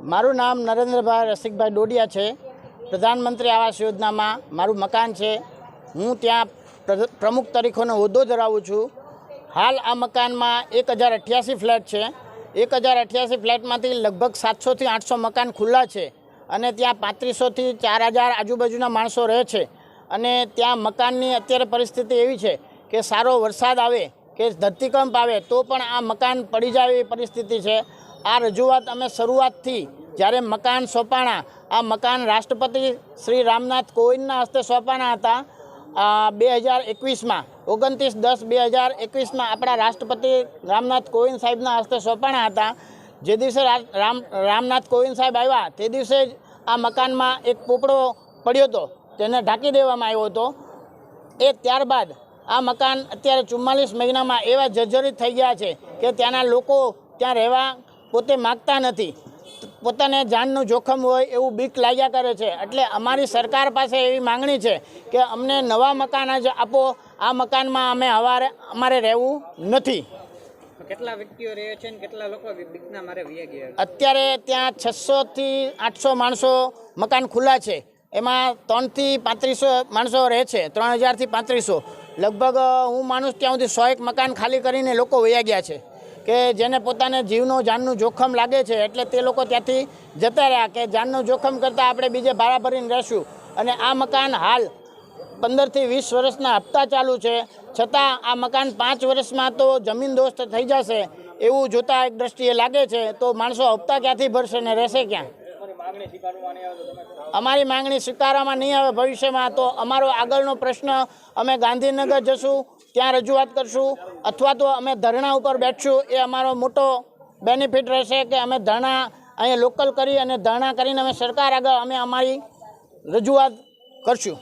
મારું નામ નરેન્દ્રભાઈ રસિકભાઈ ડોડિયા છે. પ્રધાનમંત્રી આવાસ યોજનામાં મારું મકાન છે. હું ત્યાં પ્ર- પ્રમુખ તરીકેનો હોદ્દો ધરાવું છું. હાલ આ મકાનમાં એક હજાર અઠ્યાસી ફ્લેટ છે. એક હજાર અઠ્યાસી ફ્લેટમાંથી લગભગ સાતસોથી આઠસો મકાન ખુલ્લા છે અને ત્યાં પાંત્રીસોથી ચાર હજાર આજુબાજુના માણસો રહે છે. અને ત્યાં મકાનની અત્યારે પરિસ્થિતિ એવી છે કે સારો વરસાદ આવે કે ધરતીકંપ આવે તો પણ આ મકાન પડી જાય એવી પરિસ્થિતિ છે. આ રજૂઆત અમે શરૂઆતથી જ્યારે મકાન સોંપાણા, આ મકાન રાષ્ટ્રપતિ શ્રી રામનાથ કોવિંદના હસ્તે સોંપાણા હતા બે હજાર એકવીસમાં, ઓગણત્રીસ દસ બે હજાર એકવીસમાં આપણા રાષ્ટ્રપતિ રામનાથ કોવિંદ સાહેબના હસ્તે સોંપાણા હતા. જે દિવસે રામ, રામનાથ કોવિંદ સાહેબ આવ્યા, તે દિવસે જ આ મકાનમાં એક પોપડો પડ્યો હતો, તેને ઢાંકી દેવામાં આવ્યો હતો. એ ત્યારબાદ આ મકાન અત્યારે ચુમ્માલીસ મહિનામાં એવા જર્જરિત થઈ ગયા છે કે ત્યાંના લોકો ત્યાં રહેવા પોતે માગતા નથી. પોતાને જાનનું જોખમ હોય એવું બીક લાગ્યા કરે છે. એટલે અમારી સરકાર પાસે એવી માંગણી છે કે અમને નવા મકાન જ આપો. આ મકાનમાં અમે હવારે અમારે રહેવું નથી. કેટલા વ્યક્તિઓ રહે છે કેટલા લોકો બીકના મારે ગયા અત્યારે ત્યાં છસોથી આઠસો માણસો મકાન ખુલ્લા છે. એમાં ત્રણથી પાંત્રીસો માણસો રહે છે. ત્રણ હજારથી પાંત્રીસો. લગભગ હું માનું ત્યાં સુધી સો એક મકાન ખાલી કરીને લોકો વયા ગયા છે કે જેને પોતાને જીવનો જાનનું જોખમ લાગે છે એટલે તે લોકો ત્યાંથી જતા રહ્યા કે જાનનું જોખમ કરતાં આપણે બીજે ભાડા ભરીને રહેશું. અને આ મકાન હાલ પંદરથી વીસ વર્ષના હપ્તા ચાલુ છે. છતાં આ મકાન પાંચ વર્ષમાં તો જમીન દોસ્ત થઈ જશે એવું જોતા એક દ્રષ્ટિએ લાગે છે. તો માણસો હપ્તા ક્યાંથી ભરશે ને રહેશે ક્યાં? અમારી માંગણી સ્વીકારવામાં નહીં આવે ભવિષ્યમાં તો અમારો આગળનો પ્રશ્ન અમે ગાંધીનગર જશું ત્યાં રજૂઆત કરશું અથવા તો અમે ધરણા ઉપર બેઠશું એ અમારો મોટો બેનિફિટ રહેશે કે અમે ધરણા અહીંયા લોકલ કરી અને ધરણા કરીને અમે સરકાર આગળ અમે અમારી રજૂઆત કરશું.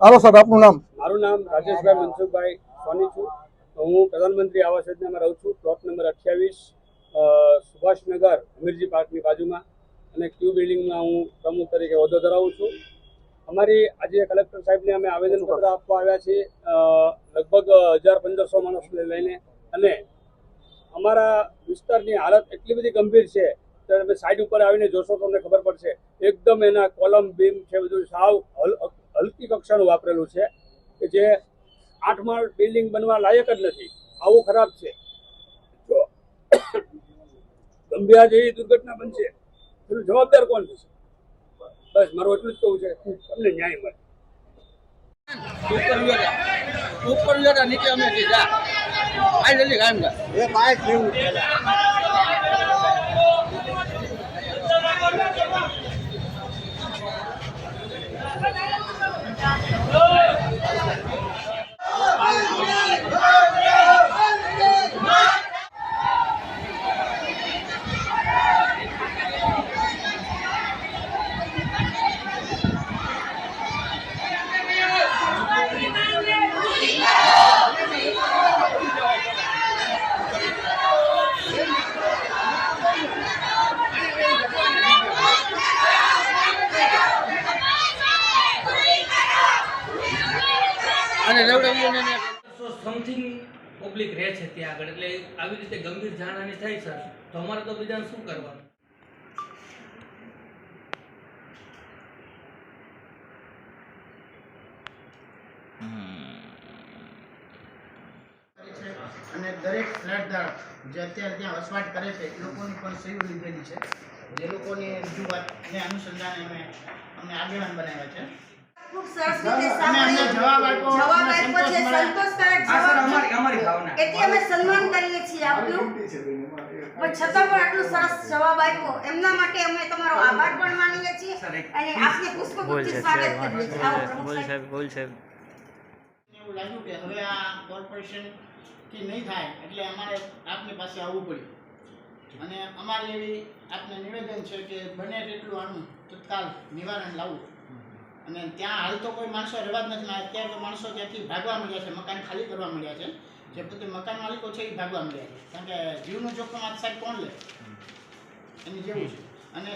હાલો સાહેબ આપનું નામ? મારું નામ રાજેશભાઈ મનસુખભાઈ સોની છું. હું પ્રધાનમંત્રી આવાસ યોજનામાં રહું છું. પ્લોટ નંબર અઠ્યાવીસ સુભાષનગર અમીરજી પાર્કની બાજુમાં. અને ક્યુ બિલ્ડિંગમાં હું પ્રમુખ તરીકે હોદ્દો ધરાવું છું. અમારી આજે કલેક્ટર સાહેબને અમે આવેદનપત્ર આપવા આવ્યા છીએ. લગભગ હજાર પંદરસો માણસને લઈને. અને અમારા વિસ્તારની હાલત એટલી બધી ગંભીર છે. તો તમે સાઈડ ઉપર આવીને જોશો તો તમને ખબર પડશે. એકદમ એના કોલમ બીમ છે બધું સાવ હલ- હલકી કક્ષાનું વાપરેલું છે કે જે આઠ માળ બિલ્ડિંગ બનવા લાયક જ નથી. આવું ખરાબ છે. જો ગંભીર જેવી દુર્ઘટના બનશે એનું જવાબદાર કોણ થશે બસ મારું એટલું જ કહું છે તમને ન્યાય મળે. ઉપર લેતા ઉપર નીચે અમે સીધા. આ જલ્દી કામ એ અને રેવડાવીઓને ને સો સમથિંગ પબ્લિક રહે છે ત્યાં આગળ એટલે આવી રીતે ગંભીર જાનહાની થાય સર તો અમારે તો બીજાને શું કરવાનું? અને દરેક ફ્લેટ જે અત્યારે ત્યાં વસવાટ કરે છે એ લોકોની પણ સહીઓ લીધેલી છે. જે લોકોની રજૂઆતને અનુસંધાને અમે અમને આગેવાન બનાવ્યા છે. ખૂબ સરસ રીતે અમે જવાબ આપ્યો જવાબ આપ્યો છે સંતોષકારક જવાબ અમારી અમારી ભાવના. એથી અમે સન્માન કરીએ છીએ આપનું. પણ છતાં પણ આટલો સરસ જવાબ આપ્યો. એમના માટે અમે તમારો આભાર પણ માનીએ છીએ અને આપને પુષ્પગુચ્છથી સ્વાગત કરીએ છીએ. આવો પ્રમુખ સાહેબ. એવું લાગ્યું કે હવે આ કોર્પોરેશનથી નહીં થાય એટલે અમારે આપની પાસે આવવું પડ્યું. અને અમારી એવી આપને નિવેદન છે કે બને તેટલું આનું તત્કાલ નિવારણ લાવવું. અને ત્યાં હાલ તો કોઈ માણસો રહેવા જ નથી. અત્યારે તો માણસો ત્યાંથી ભાગવા મળ્યા છે મકાન ખાલી કરવા મળ્યા છે. જે પોતે મકાન માલિકો છે એ ભાગવા મળ્યા છે. કારણ કે જીવનું જોખમ આજ સાહેબ કોણ લે? એની જેવું છે. અને